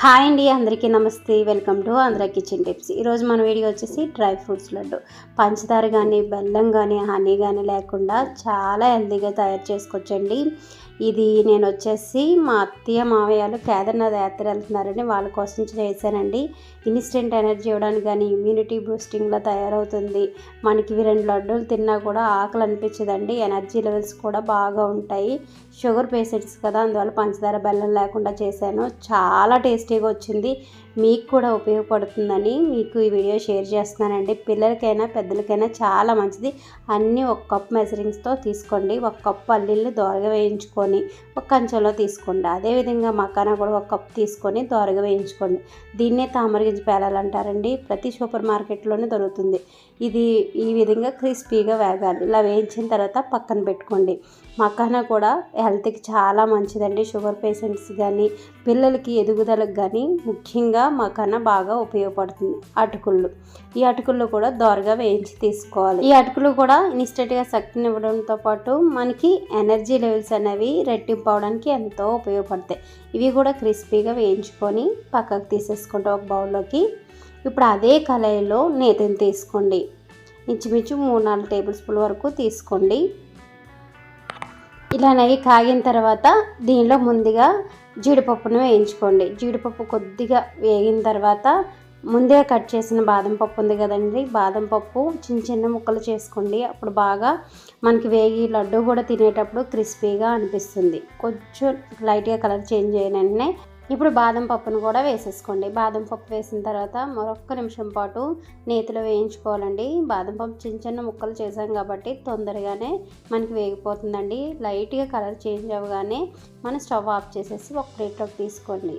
Hi అండి అందరికీ నమస్తే. Welcome to Andhra kitchen tips. ఈరోజు మన వీడియో వచ్చేసి డ్రై ఫ్రూట్స్ లడ్డు. పంచదార కానీ బెల్లం కానీ హనీ కానీ లేకుండా చాలా హెల్తీగా తయారు చేసుకోవచ్చండి. ఇది నేను వచ్చేసి మా అత్తయ్య మావయ్యలు కేదార్నాథ్ యాత్ర వెళ్తున్నారని వాళ్ళ కోసం చేశానండి. ఇన్స్టెంట్ ఎనర్జీ ఇవ్వడానికి కానీ ఇమ్యూనిటీ బూస్టింగ్లో తయారవుతుంది. మనకి ఇవి రెండు లడ్డూలు తిన్నా కూడా ఆకలి అనిపించదండి. ఎనర్జీ లెవెల్స్ కూడా బాగా ఉంటాయి. షుగర్ పేషెంట్స్ కదా అందువల్ల పంచదార బెల్లం లేకుండా చేశాను. చాలా టేస్ట్ టేస్టీగా వచ్చింది. మీకు కూడా ఉపయోగపడుతుందని మీకు ఈ వీడియో షేర్ చేస్తున్నానండి. పిల్లలకైనా పెద్దలకైనా చాలా మంచిది. అన్నీ ఒక కప్ మెజరింగ్స్తో తీసుకోండి. ఒక కప్ అల్లిల్ని దోరగా వేయించుకొని ఒక కంచంలో తీసుకోండి. అదేవిధంగా మకానా కూడా ఒక కప్ తీసుకొని దోరగా వేయించుకోండి. దీన్నే తామరగింజ పేలాలంటారండి ప్రతి సూపర్ మార్కెట్లోనే దొరుకుతుంది. ఇది ఈ విధంగా క్రిస్పీగా వేగాలి. ఇలా వేయించిన తర్వాత పక్కన పెట్టుకోండి. మకానా కూడా హెల్త్కి చాలా మంచిదండి. షుగర్ పేషెంట్స్ కానీ పిల్లలకి ఎదుగుదలకు కానీ ముఖ్యంగా మకానా బాగా ఉపయోగపడుతుంది. అటుకుళ్ళు. ఈ అటుకుళ్ళు కూడా దోరగా వేయించి తీసుకోవాలి. ఈ అటుకులు కూడా ఇన్స్టెంట్గా శక్తిని ఇవ్వడంతో పాటు మనకి ఎనర్జీ లెవెల్స్ అనేవి రెట్టింపు అవడానికి ఎంతో ఉపయోగపడతాయి. ఇవి కూడా క్రిస్పీగా వేయించుకొని పక్కకు తీసేసుకుంటాం ఒక బౌల్లోకి ఇప్పుడు అదే కళాయిలో నేతిని తీసుకోండి. ఇంచుమించు మూడు నాలుగు టేబుల్ స్పూన్ వరకు తీసుకోండి. ఇలా నెయ్యి కాగిన తర్వాత దీనిలో ముందుగా జీడిపప్పును వేయించుకోండి. జీడిపప్పు కొద్దిగా వేగిన తర్వాత ముందే కట్ చేసిన బాదం పప్పు ఉంది కదండి. బాదం పప్పు చిన్న చిన్న ముక్కలు చేసుకోండి. అప్పుడు బాగా మనకి వేగి లడ్డు కూడా తినేటప్పుడు క్రిస్పీగా అనిపిస్తుంది. కొంచెం లైట్గా కలర్ చేంజ్ అయిన వెంటనే ఇప్పుడు బాదం పప్పును కూడా వేసేసుకోండి. బాదం పప్పు వేసిన తర్వాత మరొక్క నిమిషం పాటు నేతిలో వేయించుకోవాలండి. బాదం పప్పు చిన్న చిన్న ముక్కలు చేసాం కాబట్టి తొందరగానే మనకి వేగిపోతుందండి. లైట్గా కలర్ చేంజ్ అవ్వగానే మనం స్టవ్ ఆఫ్ చేసేసి ఒక ప్లేట్లోకి తీసుకోండి.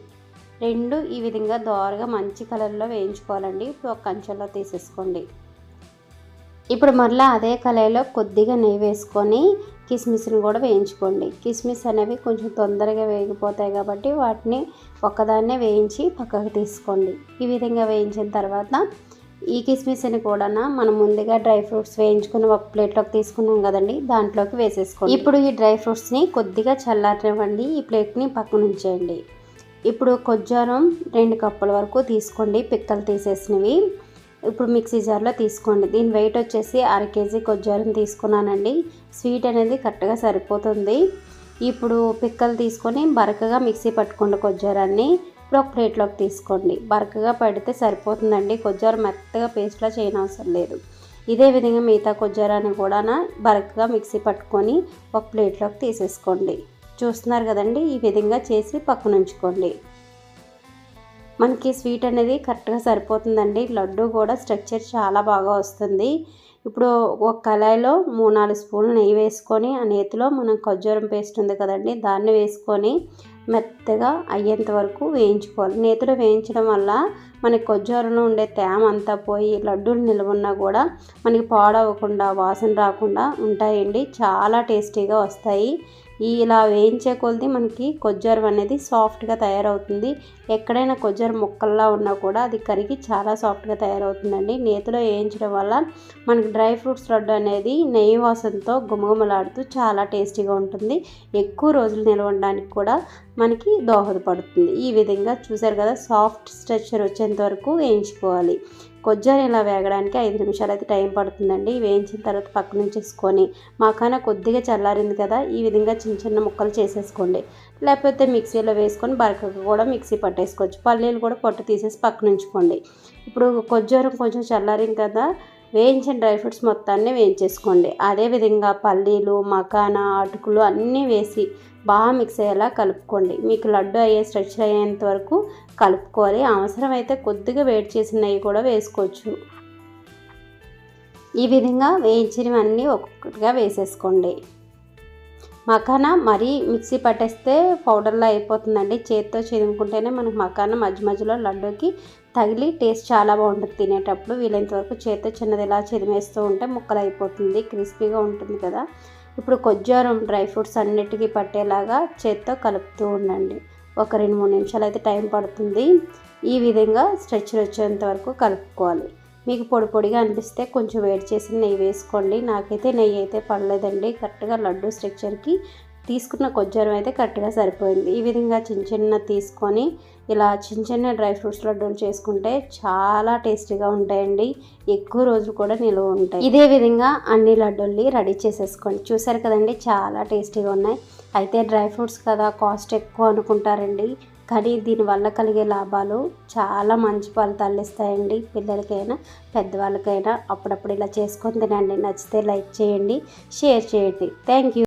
రెండు ఈ విధంగా దోరగా మంచి కలర్లో వేయించుకోవాలండి. ఇప్పుడు ఒక కంచెలో తీసేసుకోండి. ఇప్పుడు మళ్ళీ అదే కళాయిలో కొద్దిగా నెయ్యి వేసుకొని కిస్మిస్ని కూడా వేయించుకోండి. కిస్మిస్ అనేవి కొంచెం తొందరగా వేగిపోతాయి కాబట్టి వాటిని ఒక్కదాన్నే వేయించి పక్కకు తీసుకోండి. ఈ విధంగా వేయించిన తర్వాత ఈ కిస్మిస్ని కూడా మనం ముందుగా డ్రై ఫ్రూట్స్ వేయించుకుని ఒక ప్లేట్లోకి తీసుకున్నాం కదండి దాంట్లోకి వేసేసుకోండి. ఇప్పుడు ఈ డ్రై ఫ్రూట్స్ని కొద్దిగా చల్లారనివ్వండి ఈ ప్లేట్ని పక్కన ఉంచేయండి. ఇప్పుడు కొజ్జారం రెండు కప్పుల వరకు తీసుకోండి పిక్కలు తీసేసినవి. ఇప్పుడు మిక్సీ జార్లో తీసుకోండి. దీని వెయిట్ వచ్చేసి అర కేజీ కొజ్జారం తీసుకున్నానండి. స్వీట్ అనేది కరెక్ట్గా సరిపోతుంది. ఇప్పుడు పిక్కలు తీసుకొని బరకగా మిక్సీ పట్టుకోండి కొజ్జారాన్ని. ఇప్పుడు ఒక ప్లేట్లోకి తీసుకోండి. బరకగా పడితే సరిపోతుందండి. కొజ్జారం మెత్తగా పేస్ట్లా చేయనవసరం లేదు. ఇదే విధంగా మిగతా కొజ్జారాన్ని కూడా బరకగా మిక్సీ పట్టుకొని ఒక ప్లేట్లోకి తీసేసుకోండి. చూస్తున్నారు కదండి? ఈ విధంగా చేసి పక్కన ఉంచుకోండి మనకి స్వీట్ అనేది కరెక్ట్గా సరిపోతుందండి. లడ్డు కూడా స్ట్రక్చర్ చాలా బాగా వస్తుంది. ఇప్పుడు ఒక కళాయిలో మూడు నాలుగు స్పూన్లు నెయ్యి వేసుకొని ఆ నేతిలో మనం ఖర్జూరం పేస్ట్ ఉంది కదండి దాన్ని వేసుకొని మెత్తగా అయ్యేంత వరకు వేయించుకోవాలి. నేతిలో వేయించడం వల్ల మనకి ఖజ్జూరంలో ఉండే తేమ అంతా పోయి లడ్డూలు నిలవన్నా కూడా మనకి పాడవకుండా వాసన రాకుండా ఉంటాయండి. చాలా టేస్టీగా వస్తాయి. ఇలా వేయించే కొలది మనకి కొజ్జారం అనేది సాఫ్ట్గా తయారవుతుంది. ఎక్కడైనా కొజ్జారు ముక్కల్లా ఉన్నా కూడా అది కరిగి చాలా సాఫ్ట్గా తయారవుతుందండి. నేతిలో వేయించడం వల్ల మనకి డ్రై ఫ్రూట్స్ లడ్డు అనేది నెయ్యి వాసనతో గుమగుమలాడుతూ చాలా టేస్టీగా ఉంటుంది. ఎక్కువ రోజులు నిల్వ ఉండడానికి కూడా మనకి దోహదపడుతుంది. ఈ విధంగా చూసారు కదా సాఫ్ట్ స్ట్రక్చర్ వచ్చేంత వరకు వేయించుకోవాలి. కొజ్జారు ఇలా వేగడానికి ఐదు నిమిషాలు అయితే టైం పడుతుందండి. వేయించిన తర్వాత పక్కన ఉంచేసుకొని మాకాన కొద్దిగా చల్లారింది కదా ఈ విధంగా చిన్న చిన్న ముక్కలు చేసేసుకోండి. లేకపోతే మిక్సీలో వేసుకొని బరకగా కూడా మిక్సీ పట్టేసుకోవచ్చు. పల్లీలు కూడా పొట్టు తీసేసి పక్కన ఉంచుకోండి. ఇప్పుడు కొజ్జారం కొంచెం చల్లారింది కదా వేయించిన డ్రై ఫ్రూట్స్ మొత్తాన్ని వేయించేసుకోండి. అదేవిధంగా పల్లీలు మకానా అటుకులు అన్నీ వేసి బాగా మిక్స్ అయ్యేలా కలుపుకోండి. మీకు లడ్డు అయ్యే స్ట్రెచ్ అయ్యేంత వరకు కలుపుకోవాలి. అవసరమైతే కొద్దిగా వేడి చేసినవి కూడా వేసుకోవచ్చు. ఈ విధంగా వేయించినవన్నీ ఒక్కొక్కటిగా వేసేసుకోండి. మకానా మరీ మిక్సీ పట్టేస్తే పౌడర్లో అయిపోతుందండి. చేతితో చిదుముకుంటేనే మనకు మకాన మధ్య మధ్యలో లడ్డూకి తగిలి టేస్ట్ చాలా బాగుంటుంది తినేటప్పుడు. వీలైనంత వరకు చేతితో చిన్నది ఇలా చిదిమేస్తూ ఉంటే ముక్కలు అయిపోతుంది క్రిస్పీగా ఉంటుంది కదా. ఇప్పుడు కొజ్జారం డ్రై ఫ్రూట్స్ అన్నిటికీ పట్టేలాగా చేత్తో కలుపుతూ ఉండండి. ఒక రెండు మూడు నిమిషాలు అయితే టైం పడుతుంది. ఈ విధంగా స్ట్రెచ్చర్ వచ్చేంత వరకు కలుపుకోవాలి. మీకు పొడి పొడిగా అనిపిస్తే కొంచెం వేడి చేసిన నెయ్యి వేసుకోండి. నాకైతే నెయ్యి అయితే పడలేదండి. కరెక్ట్గా లడ్డు స్ట్రక్చర్కి తీసుకున్న కొజ్జరం అయితే కరెక్ట్గా సరిపోయింది. ఈ విధంగా చిన్న చిన్న తీసుకొని ఇలా చిన్న చిన్న డ్రై ఫ్రూట్స్ లడ్డూలు చేసుకుంటే చాలా టేస్టీగా ఉంటాయండి. ఎక్కువ రోజులు కూడా నిలువ ఉంటాయి. ఇదే విధంగా అన్ని లడ్డూల్ని రెడీ చేసేసుకోండి. చూసారు కదండి చాలా టేస్టీగా ఉన్నాయి. అయితే డ్రై ఫ్రూట్స్ కదా కాస్ట్ ఎక్కువ అనుకుంటారండి. కానీ దీనివల్ల కలిగే లాభాలు చాలా మంచి ఫలితాలు ఇస్తాయండి. పిల్లలకైనా పెద్దవాళ్ళకైనా అప్పుడప్పుడు ఇలా చేసుకొని తినండి. నచ్చితే లైక్ చేయండి షేర్ చేయండి. Thank you.